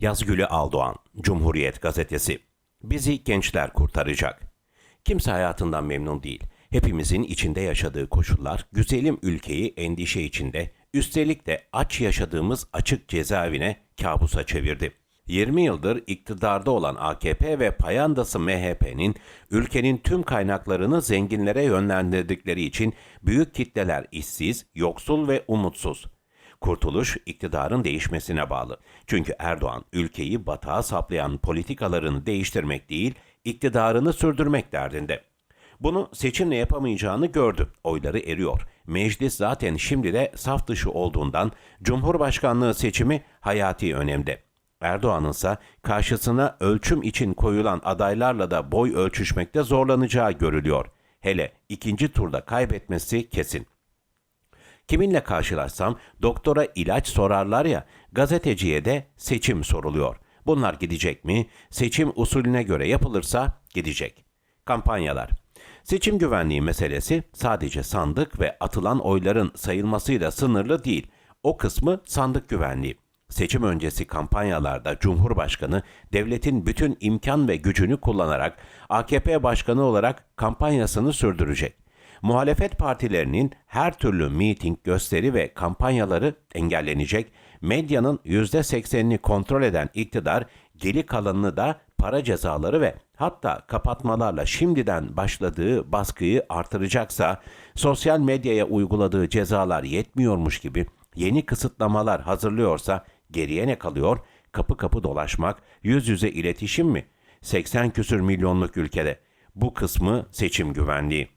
Yazgülü Aldoğan, Cumhuriyet Gazetesi. Bizi gençler kurtaracak. Kimse hayatından memnun değil. Hepimizin içinde yaşadığı koşullar güzelim ülkeyi endişe içinde, üstelik de aç yaşadığımız açık cezaevine kabusa çevirdi. 20 yıldır iktidarda olan AKP ve payandası MHP'nin ülkenin tüm kaynaklarını zenginlere yönlendirdikleri için büyük kitleler işsiz, yoksul ve umutsuz. Kurtuluş iktidarın değişmesine bağlı. Çünkü Erdoğan ülkeyi batağa saplayan politikalarını değiştirmek değil, iktidarını sürdürmek derdinde. Bunu seçimle yapamayacağını gördü. Oyları eriyor. Meclis zaten şimdi de saf dışı olduğundan Cumhurbaşkanlığı seçimi hayati önemde. Erdoğan'ın ise karşısına ölçüm için koyulan adaylarla da boy ölçüşmekte zorlanacağı görülüyor. Hele ikinci turda kaybetmesi kesin. Kiminle karşılaşsam doktora ilaç sorarlar ya, gazeteciye de seçim soruluyor. Bunlar gidecek mi? Seçim usulüne göre yapılırsa gidecek. Kampanyalar. Seçim güvenliği meselesi sadece sandık ve atılan oyların sayılmasıyla sınırlı değil. O kısmı sandık güvenliği. Seçim öncesi kampanyalarda Cumhurbaşkanı devletin bütün imkan ve gücünü kullanarak AKP başkanı olarak kampanyasını sürdürecek. Muhalefet partilerinin her türlü miting, gösteri ve kampanyaları engellenecek. Medyanın %80'ini kontrol eden iktidar geri kalanını da para cezaları ve hatta kapatmalarla şimdiden başladığı baskıyı artıracaksa sosyal medyaya uyguladığı cezalar yetmiyormuş gibi yeni kısıtlamalar hazırlıyorsa geriye ne kalıyor? Kapı kapı dolaşmak, yüz yüze iletişim mi? 80 küsür milyonluk ülkede. Bu kısmı seçim güvenliği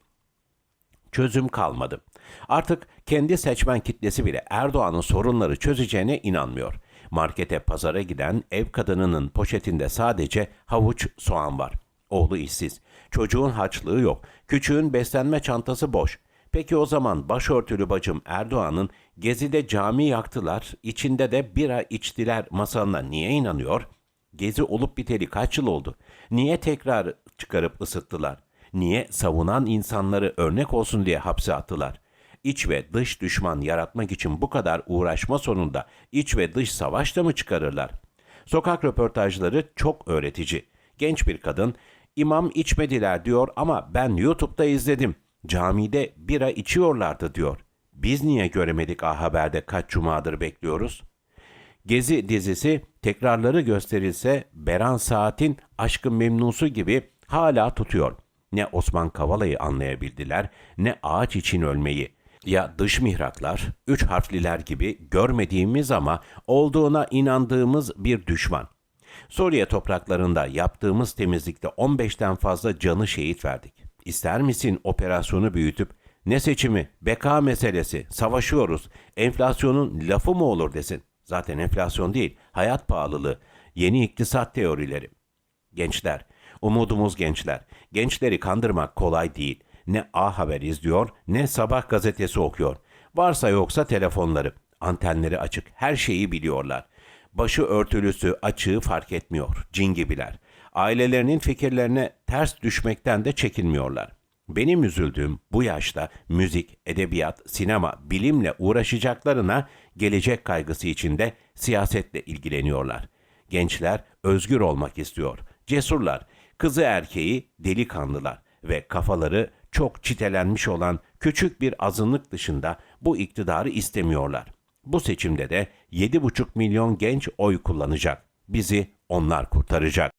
çözüm kalmadı. Artık kendi seçmen kitlesi bile Erdoğan'ın sorunları çözeceğine inanmıyor. Markete, pazara giden ev kadınının poşetinde sadece havuç, soğan var. Oğlu işsiz. Çocuğun harçlığı yok. Küçüğün beslenme çantası boş. Peki o zaman başörtülü bacım Erdoğan'ın Gezi'de cami yaktılar, içinde de bira içtiler masalına niye inanıyor? Gezi olup biteli kaç yıl oldu? Niye tekrar çıkarıp ısıttılar? Niye savunan insanları örnek olsun diye hapse attılar? İç ve dış düşman yaratmak için bu kadar uğraşma sonunda iç ve dış savaş da mı çıkarırlar? Sokak röportajları çok öğretici. Genç bir kadın, imam içmediler diyor ama ben YouTube'da izledim. Camide bira içiyorlardı diyor. Biz niye göremedik A Haber'de kaç cumadır bekliyoruz? Gezi dizisi tekrarları gösterilse Beran Saat'in Aşkı Memnusu gibi hala tutuyor. Ne Osman Kavala'yı anlayabildiler ne ağaç için ölmeyi. Ya dış mihraklar, üç harfliler gibi görmediğimiz ama olduğuna inandığımız bir düşman. Suriye topraklarında yaptığımız temizlikte 15'ten fazla canı şehit verdik. İster misin operasyonu büyütüp ne seçimi, beka meselesi, savaşıyoruz, enflasyonun lafı mı olur desin. Zaten enflasyon değil, hayat pahalılığı, yeni iktisat teorileri. Gençler, umudumuz gençler. Gençleri kandırmak kolay değil. Ne A Haber izliyor, ne Sabah gazetesi okuyor. Varsa yoksa telefonları, antenleri açık, her şeyi biliyorlar. Başı örtülüsü, açığı fark etmiyor, cin gibiler. Ailelerinin fikirlerine ters düşmekten de çekinmiyorlar. Benim üzüldüğüm bu yaşta müzik, edebiyat, sinema, bilimle uğraşacaklarına gelecek kaygısı içinde siyasetle ilgileniyorlar. Gençler özgür olmak istiyor. Cesurlar, kızı erkeği delikanlılar ve kafaları çok çitelenmiş olan küçük bir azınlık dışında bu iktidarı istemiyorlar. Bu seçimde de 7,5 milyon genç oy kullanacak. Bizi onlar kurtaracak.